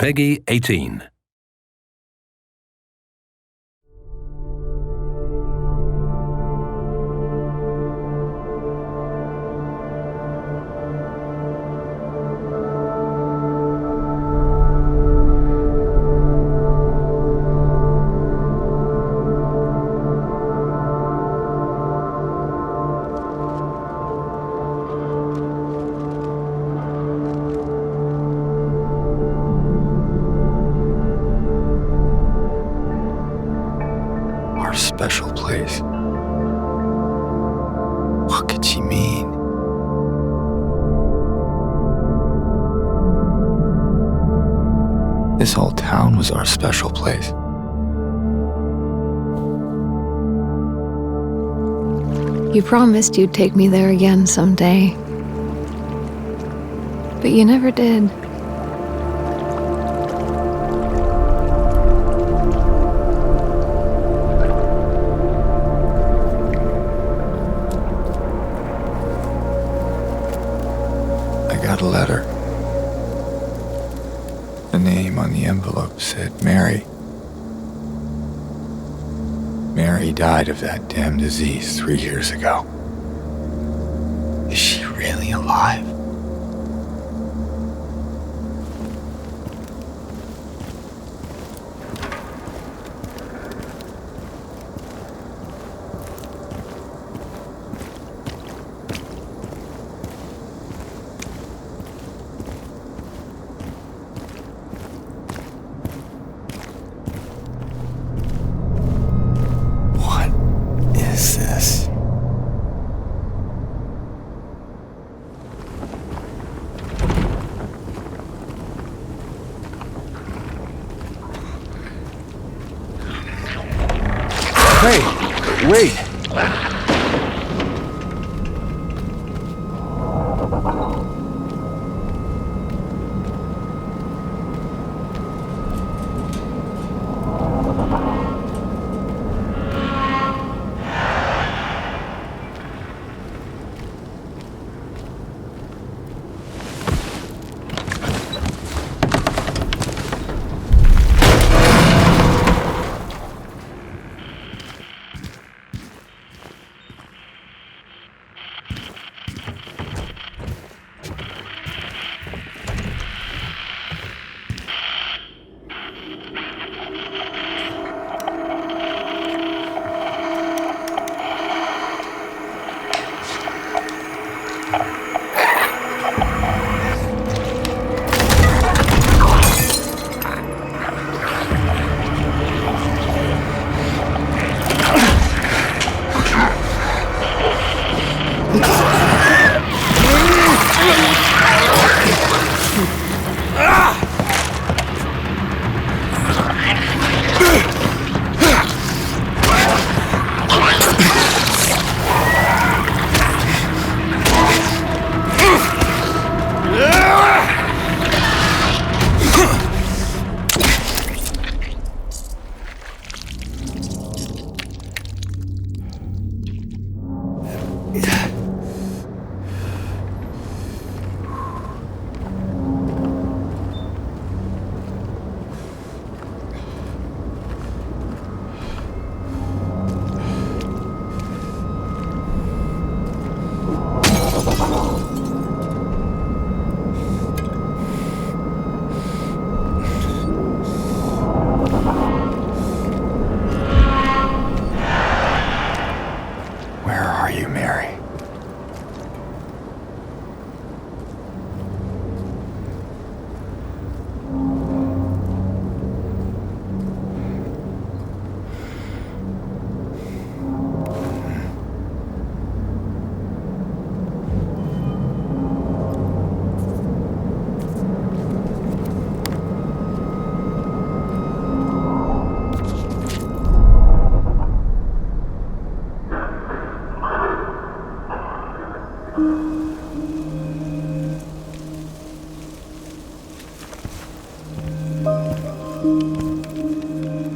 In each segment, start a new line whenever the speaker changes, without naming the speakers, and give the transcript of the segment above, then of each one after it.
Peggy 18.
Town was our special place.
You promised you'd take me there again someday. But you never did.
Mary died of that damn disease three years ago. Is she really alive? Thank you.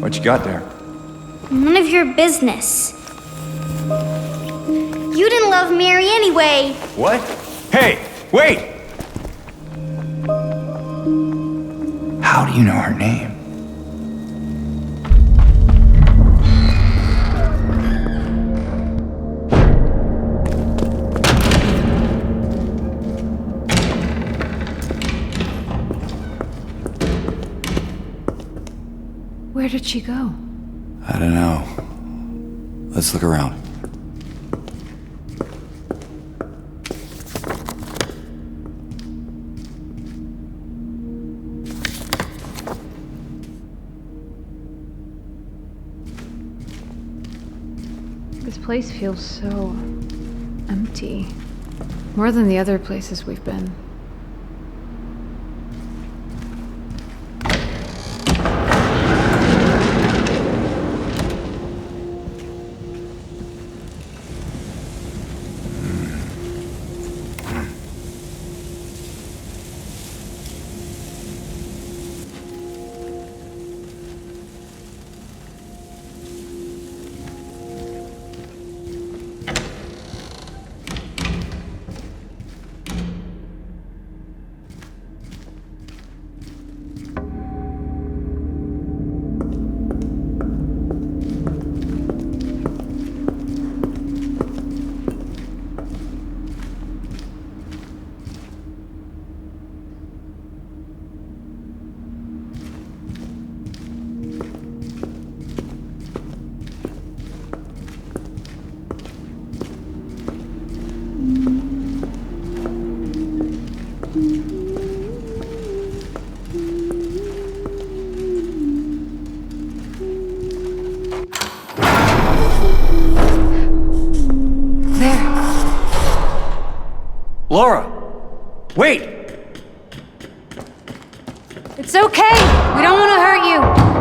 What you got there?
None of your business. You didn't love Mary anyway.
What? Hey, wait! How How do you know her name?
Where did she go?
I don't know. Let's look around.
This place feels so empty. More than the other places we've been.
Laura! Wait!
It's okay. We don't want to hurt you.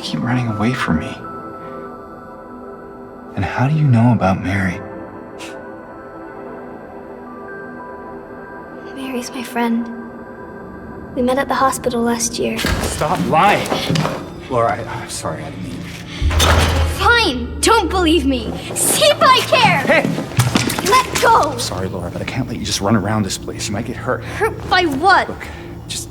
Keep running away from me? And how do you know about Mary?
Mary's my friend. We met at the hospital last year.
Stop lying! Laura, I, I'm sorry, I didn't mean.
Fine! Don't believe me! See if I care!
Hey!
Let go!
Sorry, Laura, but I can't let you just run around this place. You might get hurt.
Hurt by what?
Look, just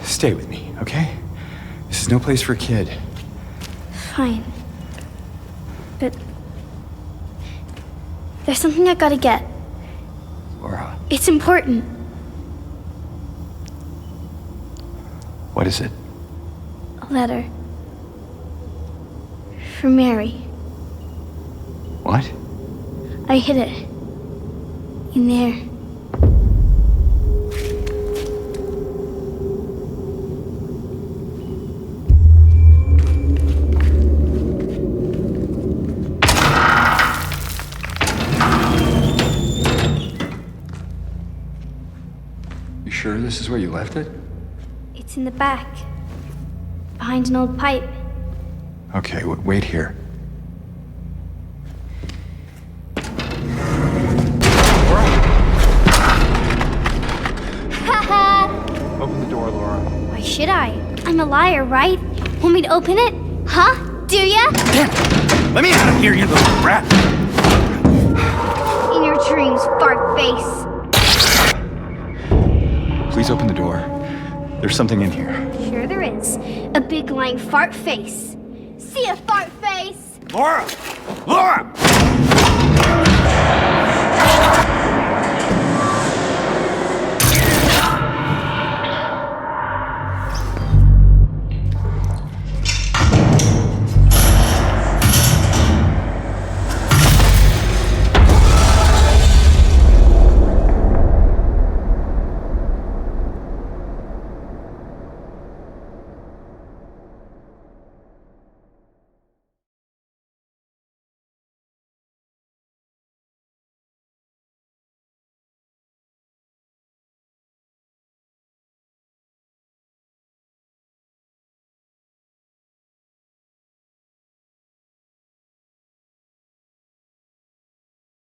stay with me, okay? This is no place for a kid.
Fine. But. There's something I gotta get.
Laura,
It's important.
what is it?
A letter. For Mary.
What?
I hid it. In there.
This is where you left it?
It's in the back. Behind an old pipe.
Okay, wait here. Open the door, Laura.
Why should I? I'm a liar, right? Want me to open it? Huh? Do ya?
Let me out of here, you little rat!
In your dreams, fart face.
Please open the door. There's something in here.
Sure there is. A big lying fart face. See a fart face!
Laura! Laura!